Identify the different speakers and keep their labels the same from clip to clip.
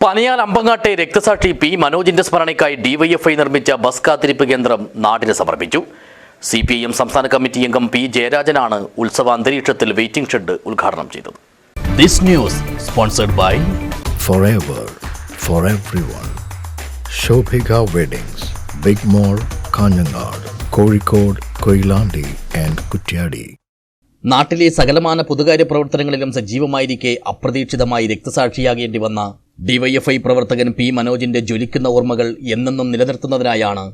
Speaker 1: പനിയാൽ അമ്പങ്ങാട്ടെ രക്തസാക്ഷി പി മനോജിന്റെ സ്മരണയ്ക്കായി ഡിവൈഎഫ്ഐ നിർമ്മിച്ച ബസ് കാത്തിരിപ്പ് കേന്ദ്രം നാടിന് സമർപ്പിച്ചു സി പി ഐ എം സംസ്ഥാന കമ്മിറ്റി അംഗം പി ജയരാജനാണ് ഉത്സവ അന്തരീക്ഷത്തിൽ വെയിറ്റിംഗ് ഷെഡ് ഉദ്ഘാടനം ചെയ്തത് this news sponsored by
Speaker 2: forever for everyone. Shobhika Weddings, Big Mall, Kanjangad, Kozhikode, Koilandi and Kutyadi.
Speaker 1: നാട്ടിലെ സകലമാന പൊതുകാര്യ പ്രവർത്തനങ്ങളിലും സജീവമായിരിക്കെ അപ്രതീക്ഷിതമായി രക്തസാക്ഷിയാകേണ്ടി വന്ന ഡിവൈഎഫ്ഐ പ്രവർത്തകൻ പി മനോജിന്റെ ജ്വലിക്കുന്ന ഓർമ്മകൾ എന്നെന്നും നിലനിർത്തുന്നതിനായാണ്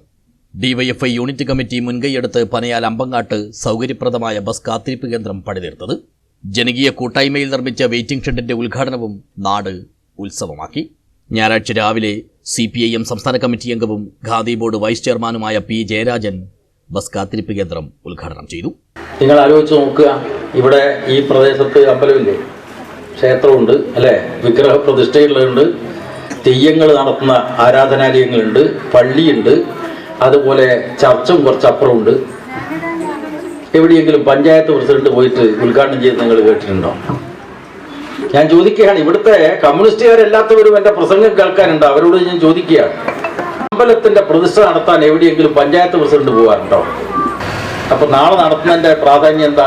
Speaker 1: ഡിവൈഎഫ്ഐ യൂണിറ്റ് കമ്മിറ്റി മുൻകൈയെടുത്ത് പനയാൽ അമ്പങ്ങാട്ട് സൗകര്യപ്രദമായ ബസ് കാത്തിരിപ്പ് കേന്ദ്രം പണിതീർത്തത്. ജനകീയ കൂട്ടായ്മയിൽ നിർമ്മിച്ച വെയിറ്റിംഗ് ഷെഡിന്റെ ഉദ്ഘാടനവും നാട് ഉത്സവമാക്കി. ഞായറാഴ്ച രാവിലെ സി പി ഐ എം സംസ്ഥാന കമ്മിറ്റി അംഗവും ഖാദി ബോർഡ് വൈസ് ചെയർമാനുമായ പി ജയരാജൻ ബസ് കാത്തിരിപ്പ് കേന്ദ്രം ഉദ്ഘാടനം ചെയ്തു.
Speaker 3: നിങ്ങൾ ആലോചിച്ച് നോക്കുക ഇവിടെ ഈ പ്രദേശത്ത് അമ്പലമില്ലേ? ക്ഷേത്രമുണ്ട് അല്ലേ? വിഗ്രഹ പ്രതിഷ്ഠയുള്ളതുണ്ട് തെയ്യങ്ങൾ നടത്തുന്ന ആരാധനാലയങ്ങളുണ്ട് പള്ളിയുണ്ട്. അതുപോലെ ചർച്ചും കുറച്ചപ്പുറമുണ്ട്. എവിടെയെങ്കിലും പഞ്ചായത്ത് പ്രസിഡന്റ് പോയിട്ട് ഉദ്ഘാടനം ചെയ്ത് നിങ്ങൾ കേട്ടിട്ടുണ്ടോ? ഞാൻ ചോദിക്കുകയാണ് ഇവിടുത്തെ കമ്മ്യൂണിസ്റ്റുകാരല്ലാത്തവരും എന്റെ പ്രസംഗം കേൾക്കാനുണ്ട്? അവരോട് ഞാൻ ചോദിക്കുകയാണ്. അമ്പലത്തിന്റെ പ്രതിഷ്ഠ നടത്താൻ എവിടെയെങ്കിലും പഞ്ചായത്ത് പ്രസിഡന്റ് പോകാറുണ്ടോ? അപ്പൊ നാളെ നടത്തുന്നതിന്റെ പ്രാധാന്യം എന്താ?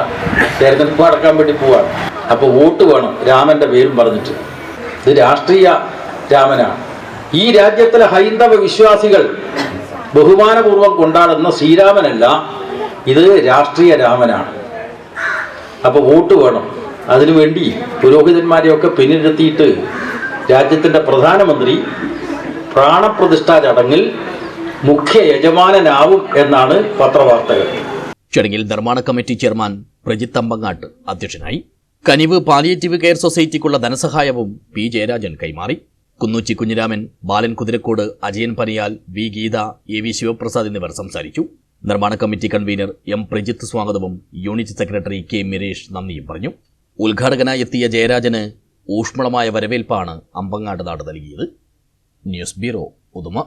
Speaker 3: തെരഞ്ഞെടുപ്പ് നടക്കാൻ വേണ്ടി പോവാണ് അപ്പൊ വോട്ട് വേണം രാമന്റെ പേരും പറഞ്ഞിട്ട്. ഇത് രാഷ്ട്രീയ രാമനാണ്. ഈ രാജ്യത്തിലെ ഹൈന്ദവ വിശ്വാസികൾ ബഹുമാനപൂർവം കൊണ്ടാടുന്ന ശ്രീരാമനല്ല ഇത് രാഷ്ട്രീയ രാമനാണ്. അപ്പോൾ വോട്ട് വേണം. അതിനുവേണ്ടി പുരോഹിതന്മാരെയൊക്കെ പിന്നിലെത്തിയിട്ട് രാജ്യത്തിന്റെ പ്രധാനമന്ത്രി പ്രാണപ്രതിഷ്ഠാ ചടങ്ങിൽ മുഖ്യ യജമാനനാവും എന്നാണ് പത്രവാർത്തകൾ.
Speaker 1: ചടങ്ങിൽ നിർമ്മാണ കമ്മിറ്റി ചെയർമാൻ പ്രജിത്ത് അമ്പങ്ങാട്ട് അധ്യക്ഷനായി. കനിവ് പാലിയേറ്റീവ് കെയർ സൊസൈറ്റിക്കുള്ള ധനസഹായവും പി. ജയരാജൻ കൈമാറി. Kunnoochi Kunhiraman Balan Kuthirakode Ajayan Paniyal V. Geetha A. V. Sivaprasad എന്നിവർ സംസാരിച്ചു. നിർമ്മാണ കമ്മിറ്റി കൺവീനർ എം. പ്രജിത്ത് സ്വാഗതവും യൂണിറ്റ് സെക്രട്ടറി കെ. മിരേഷ് നന്ദിയും പറഞ്ഞു. ഉദ്ഘാടകനായി എത്തിയ ജയരാജന് ഊഷ്മളമായ വരവേൽപ്പാണ് അമ്പങ്ങാട് നാട് നൽകിയത്. News bureau Uduma.